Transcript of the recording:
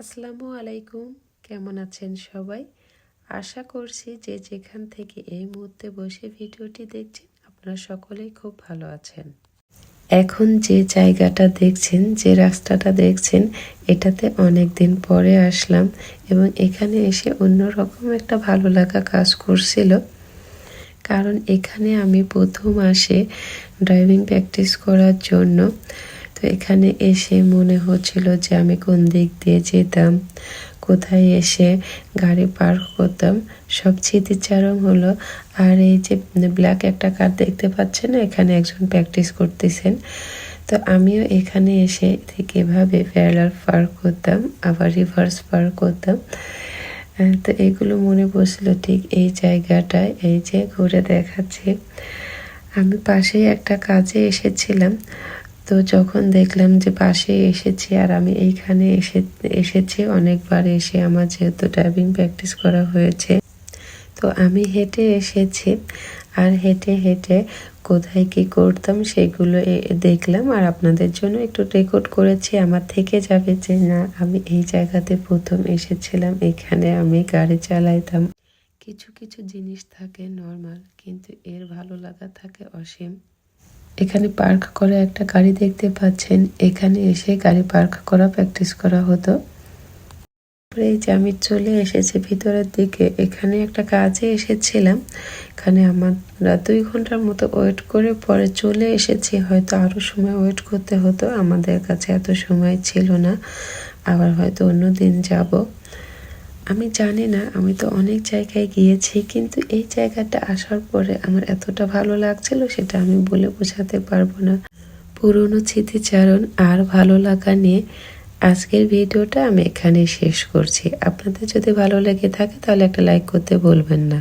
আসসালামু আলাইকুম, কেমন আছেন সবাই? আশা করছি যে যেখান থেকে এই মুহূর্তে বসে ভিডিওটি দেখছেন, আপনারা সকলেই খুব ভালো আছেন। এখন যে জায়গাটা দেখছেন, যে রাস্তাটা দেখছেন, এটাতে অনেক দিন পরে আসলাম এবং এখানে এসে অন্যরকম একটা ভালো লাগা কাজ করছিল। কারণ এখানে আমি প্রথম আসে ড্রাইভিং প্র্যাকটিস করার জন্য। তো এখানে এসে মনে হচ্ছিল যে আমি কোন দিক দিয়ে যেতাম, কোথায় এসে গাড়ি পার্ক করতাম সব স্মৃতিচারণ হলো। আর এই যে ব্ল্যাক একটা কার দেখতে পাচ্ছেন এখানে একজন প্র্যাকটিস করতেছেন। তো আমিও এখানে এসে ঠিক এভাবে প্যারালাল পার্ক করতাম, আবার রিভার্স পার্ক করতাম। তো এগুলো মনে পড়ছিল ঠিক এই জায়গাটায়। এই যে ঘুরে দেখাচ্ছে। আমি পাশেই একটা কাজে এসেছিলাম। তো যখন দেখলাম যে পাশে এসেছি আর আমি এইখানে এসে, এসেছি, অনেকবার এসে আমার যেহেতু ড্রাইভিং প্র্যাকটিস করা হয়েছে, তো আমি হেঁটে এসেছি আর হেঁটে হেঁটে কোথায় কি করতাম সেগুলো দেখলাম আর আপনাদের জন্য একটু রেকর্ড করেছি, আমার থেকে যাবে যে না, আমি এই জায়গাতে প্রথম এসেছিলাম, এখানে আমি গাড়ি চালাইতাম। কিছু কিছু জিনিস থাকে নর্মাল কিন্তু এর ভালো লাগা থাকে অসীম। এখানে পার্ক করা একটা গাড়ি দেখতে পাচ্ছেন। এখানে এসে গাড়ি পার্ক করা, প্র্যাকটিস করা হতো। এই যে আমি চলে এসেছি ভিতরের দিকে, এখানে একটা কাজে এসেছিলাম। এখানে আমরা দুই ঘণ্টার মতো ওয়েট করে পরে চলে এসেছি। হয়তো আরও সময় ওয়েট করতে হতো। আমাদের কাছে এত সময় ছিল না। আবার হয়তো অন্য দিন যাব। আমি জানি না, আমি তো অনেক জায়গায় গিয়েছি, কিন্তু এই জায়গাটা আসার পরে আমার এতটা ভালো লাগছিল সেটা আমি বলে বোঝাতে পারব না। পুরনো স্মৃতিচারণ আর ভালো লাগা নিয়ে আজকের ভিডিওটা আমি এখানে শেষ করছি। আপনাদের যদি ভালো লেগে থাকে তাহলে একটা লাইক করতে বলবেন না।